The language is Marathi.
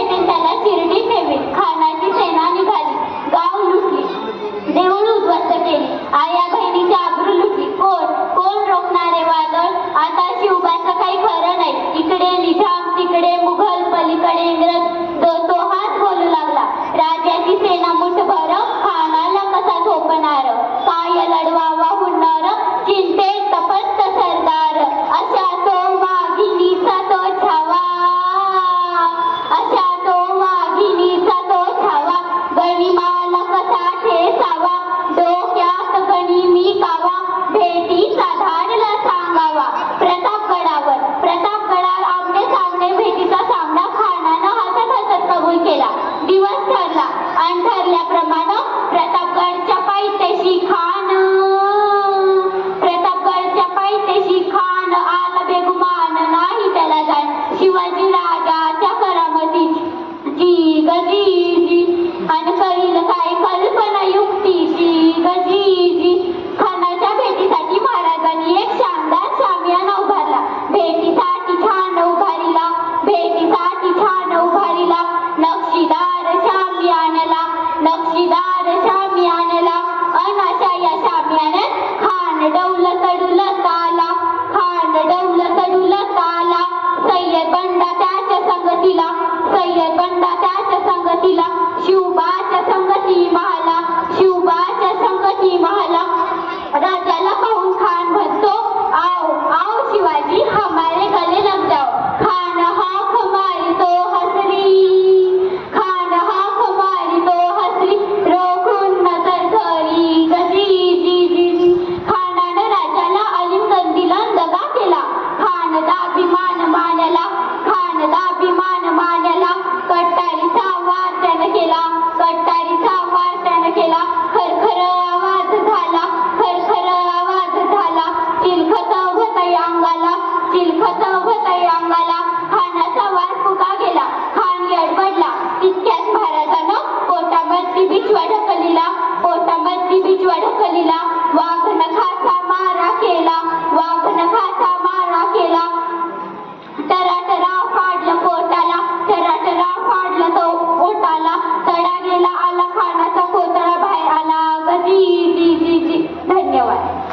सैनिकाला शिर्डी ठेवी खानाची सेना निघाली. मी साधारणला सांगावा. प्रतापगडावर. प्रतापगडावर आमने सामने भेटीचा सामना खानानं हसत हसत कबूल केला. दिवस ठरला. आणि प्रतापगडच्या पायथ्याशी खान प्रतापगडच्या पायथ्याशी खान आला बेगुमान. नाही त्याला जाण. शिवाजी राजाच्या करामती जी गजी जी आणि करील काय अवघताई अंगाला. खानाचा वार फुका गेला. खान अडबडला